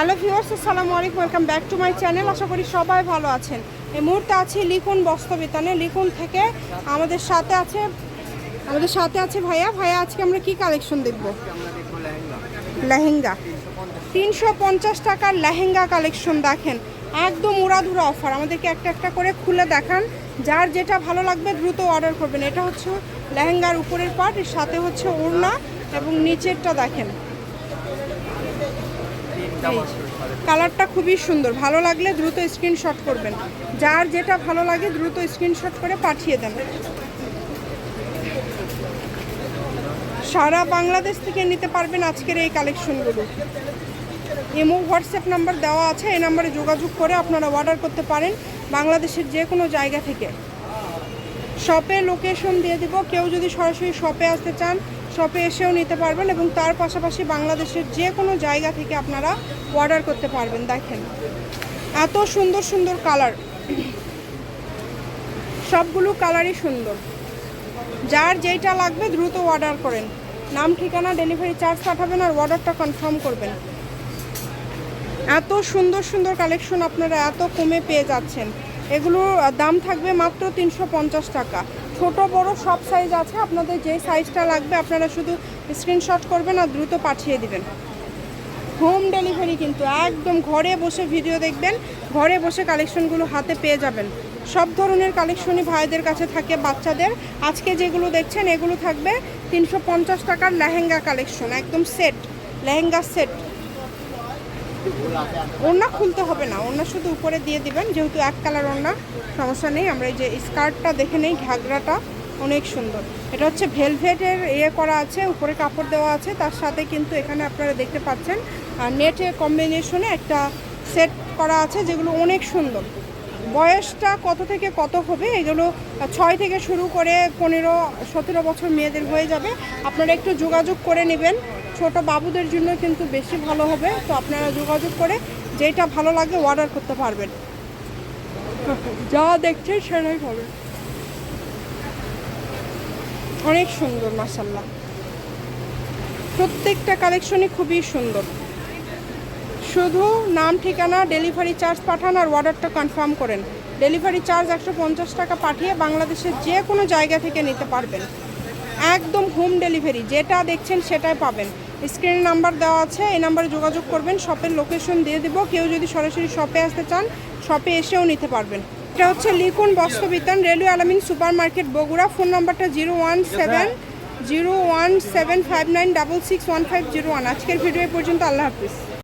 Hello viewers, আসসালামু আলাইকুম। Welcome back to my channel আশা করি সবাই ভালো আছেন। এই মুহূর্তে আছি লিখুন বস্তবিতানে লিখুন থেকে আমাদের সাথে আছে, আমাদের সাথে আছে ভাইয়া। ভাইয়া, আজকে আমরা কি কালেকশন দেখব? লেহেঙ্গা। তিনশো পঞ্চাশ টাকার লেহেঙ্গা কালেকশন দেখেন। একদম উড়াধুরা অফার আমাদেরকে একটা একটা করে খুলে দেখান। যার যেটা ভালো লাগবে দ্রুত অর্ডার করবেন। এটা হচ্ছে লেহেঙ্গার উপরের পার্ট এর সাথে হচ্ছে ওড়না এবং নিচেরটা দেখেন। কালারটা খুবই সুন্দর। ভালো লাগলে দ্রুত স্ক্রিনশট করবেন। যার যেটা ভালো লাগে দ্রুত স্ক্রিনশট করে পাঠিয়ে দেন। সারা বাংলাদেশ থেকে নিতে পারবেন আজকের এই কালেকশনগুলো ইমো হোয়াটসঅ্যাপ নাম্বার দেওয়া আছে। এই নাম্বারে যোগাযোগ করে আপনারা অর্ডার করতে পারেন বাংলাদেশের যে কোনো জায়গা থেকে। শপে লোকেশন দিয়ে দিব। কেউ যদি সরাসরি শপে আসতে চান শপে এসেও নিতে পারবেন এবং তার পাশাপাশি বাংলাদেশের যে কোনো জায়গা থেকে আপনারা অর্ডার করতে পারবেন, দেখেন। এত সুন্দর সুন্দর কালার সবগুলো কালারই সুন্দর। যার যেটা লাগবে দ্রুত অর্ডার করেন। নাম, ঠিকানা ডেলিভারি চার্জ পাঠাবেন আর অর্ডারটা কনফার্ম করবেন। এত সুন্দর সুন্দর কালেকশন আপনারা এত কমে পেয়ে যাচ্ছেন। এগুলোর দাম থাকবে মাত্র তিনশো পঞ্চাশ টাকা। ছোট, বড় সব সাইজ আছে। আপনাদের যে সাইজটা লাগবে, আপনারা শুধু স্ক্রিনশট করবেন আর দ্রুত পাঠিয়ে দিবেন। হোম ডেলিভারি কিন্তু একদম ঘরে বসে ভিডিও দেখবেন, ঘরে বসে কালেকশনগুলো হাতে পেয়ে যাবেন। সব ধরনের কালেকশনই ভাইদের কাছে থাকে বাচ্চাদের। আজকে যেগুলো দেখছেন, এগুলো থাকবে তিনশো পঞ্চাশ টাকার লেহেঙ্গা কালেকশন একদম সেট লেহেঙ্গা সেট ওড়না খুলতে হবে না, ওড়না শুধু উপরে দিয়ে দিবেন, যেহেতু এক কালার ওড়না, সমস্যা নেই, আমরা এই যে স্কার্টটা দেখে নেই ঘাগরাটা অনেক সুন্দর। এটা হচ্ছে ভেলভেটের ইয়ে করা আছে, উপরে কাপড় দেওয়া আছে, তার সাথে কিন্তু এখানে আপনারা দেখতে পাচ্ছেন নেটের কম্বিনেশনে একটা সেট করা আছে, যেগুলো অনেক সুন্দর। বয়সটা কত থেকে কত হবে? এগুলো ছয় থেকে শুরু করে পনেরো সতেরো বছর মেয়েদের হয়ে যাবে। আপনারা একটু যোগাযোগ করে নেবেন। ছোট বাবুদের জন্য কিন্তু বেশি ভালো হবে। তো আপনারা যোগাযোগ করে যেটা ভালো লাগে অর্ডার করতে পারবেন। যা দেখছে সেটাই হবে অনেক সুন্দর মাসাল্লাহ প্রত্যেকটা কালেকশনই খুবই সুন্দর। শুধু নাম, ঠিকানা ডেলিভারি চার্জ পাঠান আর অর্ডারটা কনফার্ম করেন। ডেলিভারি চার্জ একশো পঞ্চাশ টাকা পাঠিয়ে বাংলাদেশের যে কোনো জায়গা থেকে নিতে পারবেন। একদম হোম ডেলিভারি যেটা দেখছেন সেটাই পাবেন। স্ক্রিনে নাম্বার দেওয়া আছে, এই নাম্বারে যোগাযোগ করবেন শপের লোকেশন দিয়ে দেবো। কেউ যদি সরাসরি শপে আসতে চান শপে এসেও নিতে পারবেন। এটা হচ্ছে লিখুন Bastrabitan, railway Alamin super market Bogura. Phone নাম্বারটা zero one seven, zero one seven five nine double six one five zero one. আজকের ভিডিও পর্যন্ত, আল্লাহ হাফিজ।